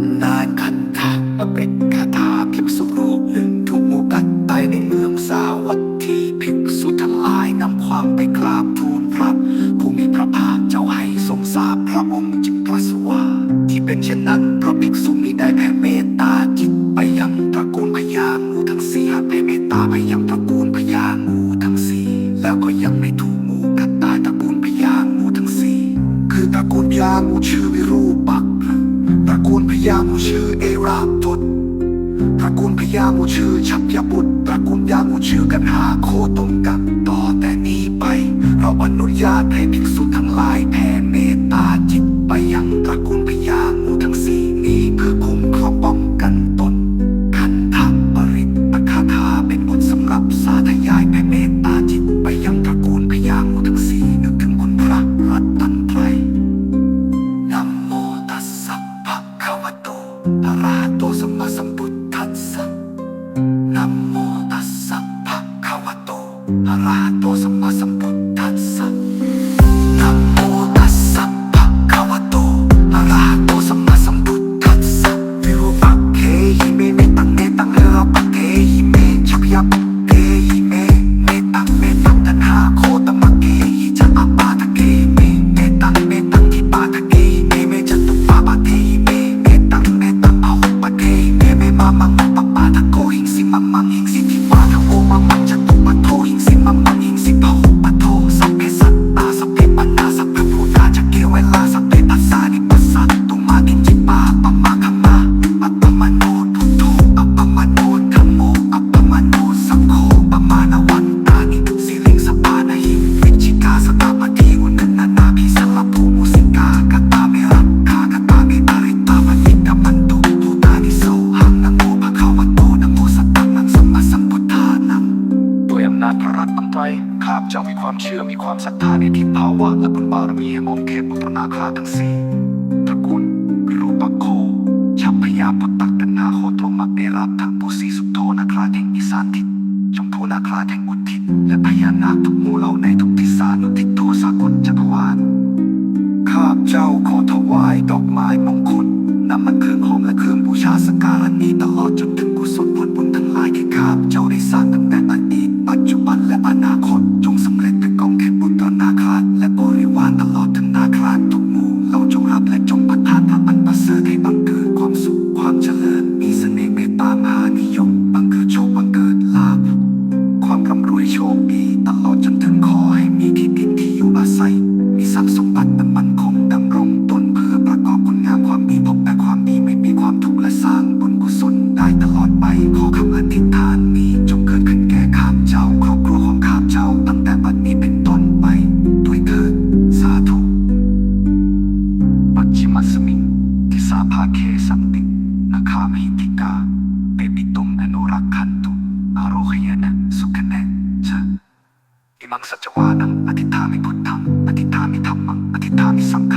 ำนานคันธะเป็นคาถาภิกษุรูปหนึ่งถูกมูกัดตายในเมืองสาวัตถีภิกษุทั้งหลายนำความไปกราบทูลพระผู้มีพระภาคเจ้าให้ทรงทราบพระองค์จึงตรัสว่าที่เป็นเช่นนั้นเพราะภิกษุมิได้แผ่เมตตาจิตไปยังตระกูลพญางูทั้งสี่แผ่เมตตาไปยังตระกูลพญางูทั้งสี่แล้วก็ยังไม่ถูกมูกัดตายตระกูลพญางูทั้งสี่คือตระกูลพญางูชื่อวิรูป ยามูชื่อเอราทศตระกูลพยามูชื่อชัพยบุตรตระกูลยามูชื่อกันหาโคตงกันต่อแต่นี้ไป เราอนุญาตให้ภิกษุทั้ง อะระหะ เจ้ามีความเชื่อมีความศรัทธาในทิพภาวะและบุญบารมีแห่งองค์เขตบุตรนาคาทั้งสี่ตระกูลรูปโคชัพพยาปุตตักนาโคตรมักเดรับทั้งปุสีสุโธนาคาแห่งอีสานทิศชมพูนาคาแห่งอุทิศและพญานาคทุกหมู่เหล่าในทุกทิศานุทิศโทสากลจักรวาลข้าเจ้าขอถวายดอกไม้มงคลนำมันเครื่องหอมและเครื่องบูชาสกการะนี้ตลอดจนถึงกุศลผลบุญทั้งหลายที่ข้า 가카미티카 베비똥은 오락한도 아로히에는 수케네 자 이망사자와는 아티타미 부탐 아티타미 탐망 아티타미 상가